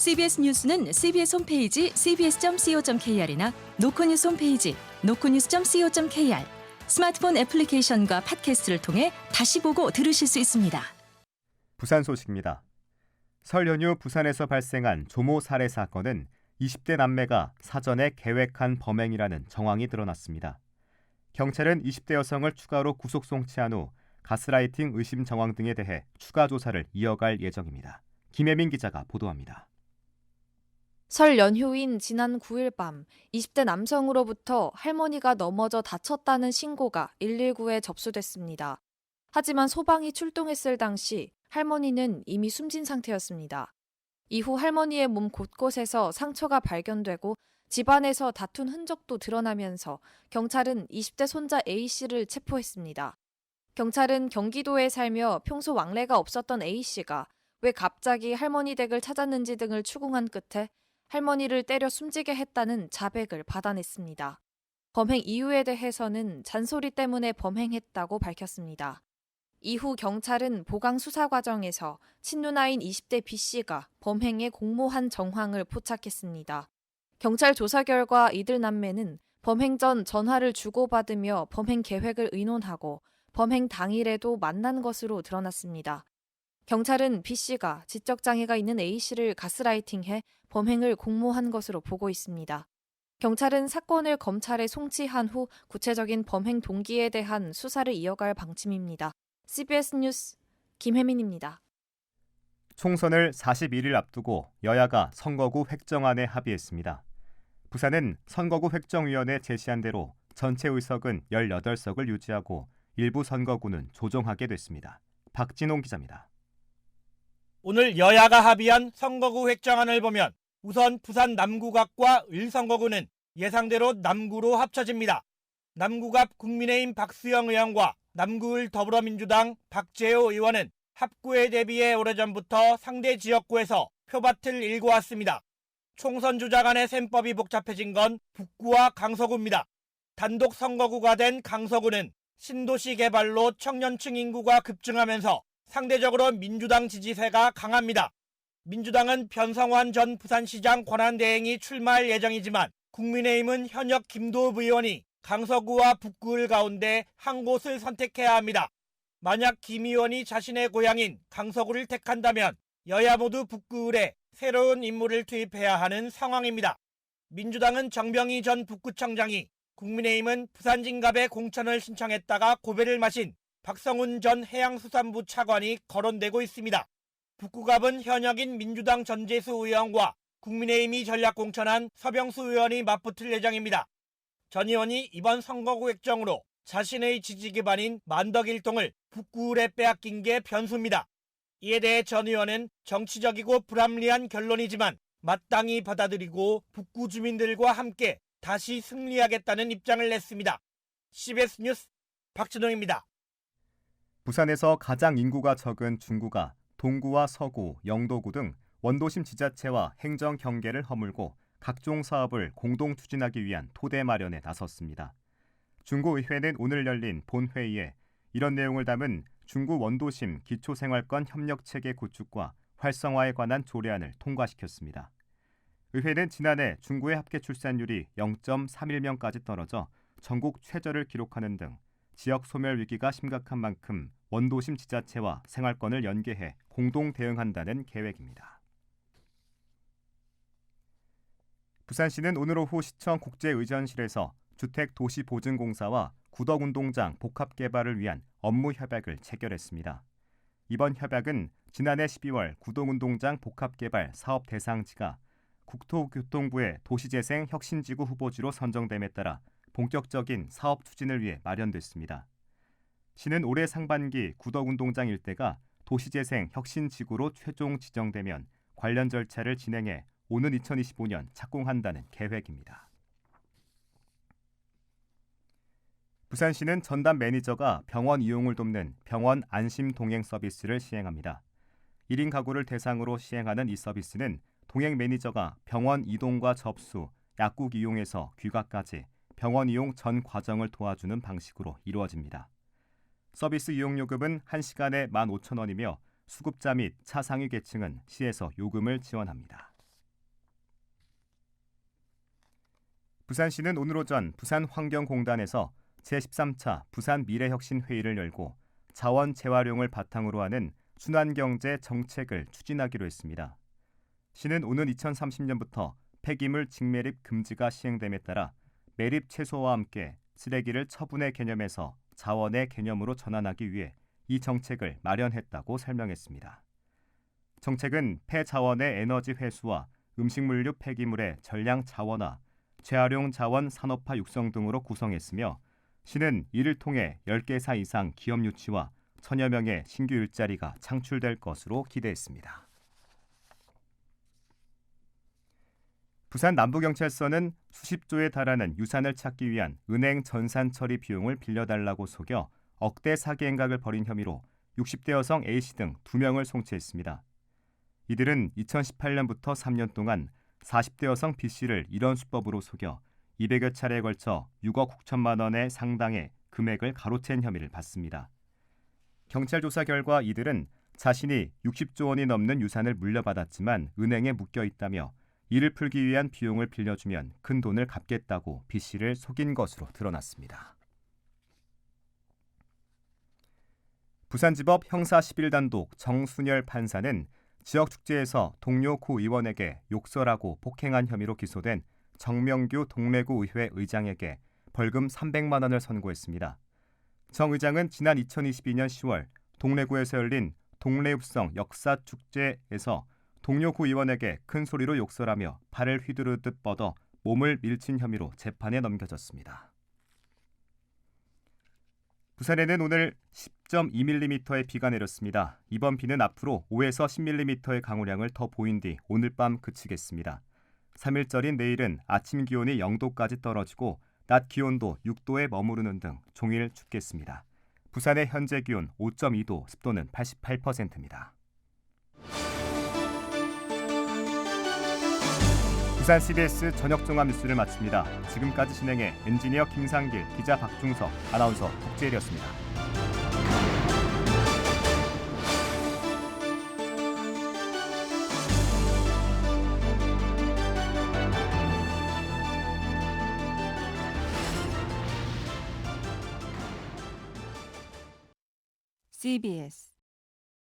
CBS 뉴스는 CBS 홈페이지 cbs.co.kr이나 노코뉴스 홈페이지 노코뉴스.co.kr 스마트폰 애플리케이션과 팟캐스트를 통해 다시 보고 들으실 수 있습니다. 부산 소식입니다. 설 연휴 부산에서 발생한 조모 살해 사건은 20대 남매가 사전에 계획한 범행이라는 정황이 드러났습니다. 경찰은 20대 여성을 추가로 구속 송치한 후 가스라이팅 의심 정황 등에 대해 추가 조사를 이어갈 예정입니다. 김혜민 기자가 보도합니다. 설 연휴인 지난 9일 밤 20대 남성으로부터 할머니가 넘어져 다쳤다는 신고가 119에 접수됐습니다. 하지만 소방이 출동했을 당시 할머니는 이미 숨진 상태였습니다. 이후 할머니의 몸 곳곳에서 상처가 발견되고 집안에서 다툰 흔적도 드러나면서 경찰은 20대 손자 A씨를 체포했습니다. 경찰은 경기도에 살며 평소 왕래가 없었던 A씨가 왜 갑자기 할머니 댁을 찾았는지 등을 추궁한 끝에 할머니를 때려 숨지게 했다는 자백을 받아냈습니다. 범행 이유에 대해서는 잔소리 때문에 범행했다고 밝혔습니다. 이후 경찰은 보강 수사 과정에서 친누나인 20대 B씨가 범행에 공모한 정황을 포착했습니다. 경찰 조사 결과 이들 남매는 범행 전 전화를 주고받으며 범행 계획을 의논하고 범행 당일에도 만난 것으로 드러났습니다. 경찰은 B씨가 지적장애가 있는 A씨를 가스라이팅해 범행을 공모한 것으로 보고 있습니다. 경찰은 사건을 검찰에 송치한 후 구체적인 범행 동기에 대한 수사를 이어갈 방침입니다. CBS 뉴스 김혜민입니다. 총선을 41일 앞두고 여야가 선거구 획정안에 합의했습니다. 부산은 선거구 획정위원회 제시한 대로 전체 의석은 18석을 유지하고 일부 선거구는 조정하게 됐습니다. 박진홍 기자입니다. 오늘 여야가 합의한 선거구 획정안을 보면 우선 부산 남구갑과 을선거구는 예상대로 남구로 합쳐집니다. 남구갑 국민의힘 박수영 의원과 남구을 더불어민주당 박재호 의원은 합구에 대비해 오래전부터 상대 지역구에서 표밭을 일궈왔습니다. 총선 주자 간의 셈법이 복잡해진 건 북구와 강서구입니다. 단독 선거구가 된 강서구는 신도시 개발로 청년층 인구가 급증하면서 상대적으로 민주당 지지세가 강합니다. 민주당은 변성환 전 부산시장 권한대행이 출마할 예정이지만 국민의힘은 현역 김도읍 의원이 강서구와 북구을 가운데 한 곳을 선택해야 합니다. 만약 김 의원이 자신의 고향인 강서구를 택한다면 여야 모두 북구을에 새로운 인물을 투입해야 하는 상황입니다. 민주당은 정병희 전 북구청장이 국민의힘은 부산진갑에 공천을 신청했다가 고배를 마신 박성훈 전 해양수산부 차관이 거론되고 있습니다. 북구갑은 현역인 민주당 전재수 의원과 국민의힘이 전략 공천한 서병수 의원이 맞붙을 예정입니다. 전 의원이 이번 선거구 획정으로 자신의 지지 기반인 만덕일동을 북구울에 빼앗긴 게 변수입니다. 이에 대해 전 의원은 정치적이고 불합리한 결론이지만 마땅히 받아들이고 북구 주민들과 함께 다시 승리하겠다는 입장을 냈습니다. CBS 뉴스 박진홍입니다. 부산에서 가장 인구가 적은 중구가 동구와 서구, 영도구 등 원도심 지자체와 행정 경계를 허물고 각종 사업을 공동 추진하기 위한 토대 마련에 나섰습니다. 중구의회는 오늘 열린 본회의에 이런 내용을 담은 중구 원도심 기초생활권 협력체계 구축과 활성화에 관한 조례안을 통과시켰습니다. 의회는 지난해 중구의 합계 출산율이 0.31명까지 떨어져 전국 최저를 기록하는 등 지역 소멸 위기가 심각한 만큼 원도심 지자체와 생활권을 연계해 공동 대응한다는 계획입니다. 부산시는 오늘 오후 시청 국제의전실에서 주택도시보증공사와 구덕운동장 복합개발을 위한 업무 협약을 체결했습니다. 이번 협약은 지난해 12월 구덕운동장 복합개발 사업 대상지가 국토교통부의 도시재생 혁신지구 후보지로 선정됨에 따라 본격적인 사업 추진을 위해 마련됐습니다. 시는 올해 상반기 구덕운동장 일대가 도시재생 혁신지구로 최종 지정되면 관련 절차를 진행해 오는 2025년 착공한다는 계획입니다. 부산시는 전담 매니저가 병원 이용을 돕는 병원 안심 동행 서비스를 시행합니다. 1인 가구를 대상으로 시행하는 이 서비스는 동행 매니저가 병원 이동과 접수, 약국 이용에서 귀가까지 병원 이용 전 과정을 도와주는 방식으로 이루어집니다. 서비스 이용요금은 1시간에 15,000원이며 수급자 및 차상위 계층은 시에서 요금을 지원합니다. 부산시는 오늘 오전 부산환경공단에서 제13차 부산 미래혁신회의를 열고 자원 재활용을 바탕으로 하는 순환경제 정책을 추진하기로 했습니다. 시는 오는 2030년부터 폐기물 직매립 금지가 시행됨에 따라 매립 최소와 함께 쓰레기를 처분의 개념에서 자원의 개념으로 전환하기 위해 이 정책을 마련했다고 설명했습니다. 정책은 폐자원의 에너지 회수와 음식물류 폐기물의 전량 자원화, 재활용 자원 산업화 육성 등으로 구성했으며 시는 이를 통해 10개사 이상 기업 유치와 천여 명의 신규 일자리가 창출될 것으로 기대했습니다. 부산 남부경찰서는 수십 조에 달하는 유산을 찾기 위한 은행 전산 처리 비용을 빌려달라고 속여 억대 사기 행각을 벌인 혐의로 60대 여성 A씨 등 2명을 송치했습니다. 이들은 2018년부터 3년 동안 40대 여성 B씨를 이런 수법으로 속여 200여 차례에 걸쳐 6억 9천만 원의 상당의 금액을 가로챈 혐의를 받습니다. 경찰 조사 결과 이들은 자신이 60조 원이 넘는 유산을 물려받았지만 은행에 묶여 있다며 이를 풀기 위한 비용을 빌려주면 큰 돈을 갚겠다고 B씨를 속인 것으로 드러났습니다. 부산지법 형사 11단독 정순열 판사는 지역축제에서 동료 구 의원에게 욕설하고 폭행한 혐의로 기소된 정명규 동래구 의회 의장에게 벌금 300만 원을 선고했습니다. 정 의장은 지난 2022년 10월 동래구에서 열린 동래읍성 역사축제에서 동료 구 의원에게 큰 소리로 욕설하며 팔을 휘두르듯 뻗어 몸을 밀친 혐의로 재판에 넘겨졌습니다. 부산에는 오늘 10.2mm의 비가 내렸습니다. 이번 비는 앞으로 5에서 10mm의 강우량을 더 보인 뒤 오늘 밤 그치겠습니다. 3일절인 내일은 아침 기온이 0도까지 떨어지고 낮 기온도 6도에 머무르는 등 종일 춥겠습니다. 부산의 현재 기온 5.2도, 습도는 88%입니다. 부산 CBS 저녁 종합 뉴스를 마칩니다. 지금까지 진행해 엔지니어 김상길, 기자 박중석, 아나운서 독재일이었습니다. CBS